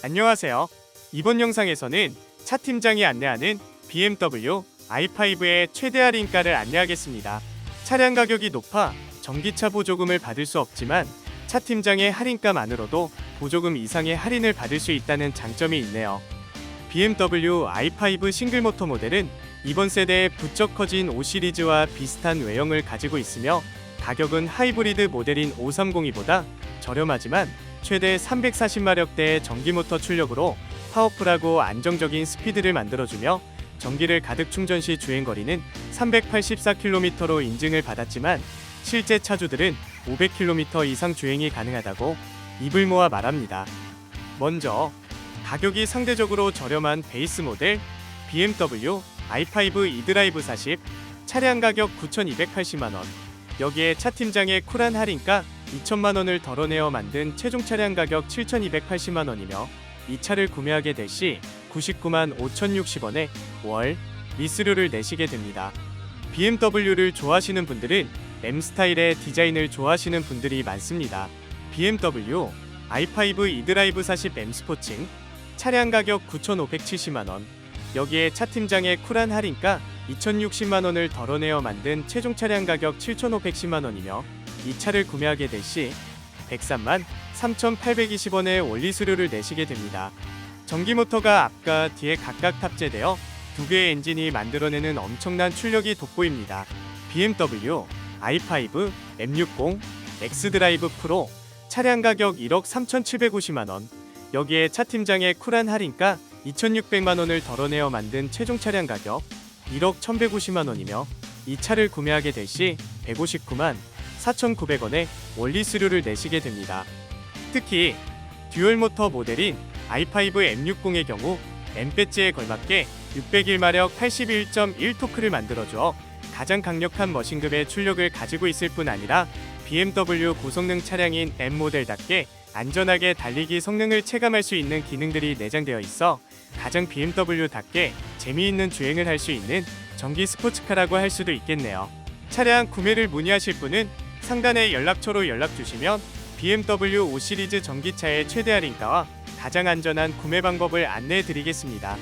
안녕하세요. 이번 영상에서는 차 팀장이 안내하는 BMW i5의 최대 할인가를 안내하겠습니다. 차량 가격이 높아 전기차 보조금을 받을 수 없지만 차 팀장의 할인가만으로도 보조금 이상의 할인을 받을 수 있다는 장점이 있네요. BMW i5 싱글 모터 모델은 이번 세대의 부쩍 커진 5 시리즈와 비슷한 외형을 가지고 있으며 가격은 하이브리드 모델인 530이보다 저렴하지만 최대 340마력대의 전기 모터 출력으로 파워풀하고 안정적인 스피드를 만들어주며 전기를 가득 충전 시 주행 거리는 384km로 인증을 받았지만 실제 차주들은 500km 이상 주행이 가능하다고 입을 모아 말합니다. 먼저 가격이 상대적으로 저렴한 베이스 모델 BMW i5 e드라이브 40 차량 가격 9,280만 원. 여기에 차 팀장의 쿨한 할인가 2천만 원을 덜어내어 만든 최종 차량 가격 7,280만 원이며 이 차를 구매하게 될 시 99만 5,060원에 월 미수료를 내시게 됩니다. BMW를 좋아하시는 분들은 M 스타일의 디자인을 좋아하시는 분들이 많습니다. BMW i5 e드라이브 40 M 스포츠 차량 가격 9,570만 원. 여기에 차 팀장의 쿨한 할인가 2,060만 원을 덜어내어 만든 최종 차량 가격 7,510만 원이며 이 차를 구매하게 될 시 103만 3,820원의 원리 수료를 내시게 됩니다. 전기 모터가 앞과 뒤에 각각 탑재되어 두 개의 엔진이 만들어내는 엄청난 출력이 돋보입니다. BMW i5 M60 엑스드라이브 프로 차량 가격 1억 3,750만 원. 여기에 차 팀장의 쿨한 할인가 2,600만 원을 덜어내어 만든 최종 차량 가격 1억 1,150만 원이며 이 차를 구매하게 될 시 159만 4,900원의 원리 수료를 내시게 됩니다. 특히 듀얼 모터 모델인 i5 M60의 경우 M 배지에 걸맞게 601마력 81.1 토크를 만들어줘 가장 강력한 머신급의 출력을 가지고 있을 뿐 아니라 BMW 고성능 차량인 M 모델답게 안전하게 달리기 성능을 체감할 수 있는 기능들이 내장되어 있어 가장 BMW답게 재미있는 주행을 할 수 있는 전기 스포츠카라고 할 수도 있겠네요. 차량 구매를 문의하실 분은 상단의 연락처로 연락 주시면 BMW 5 시리즈 전기차의 최대 할인가와 가장 안전한 구매 방법을 안내해 드리겠습니다.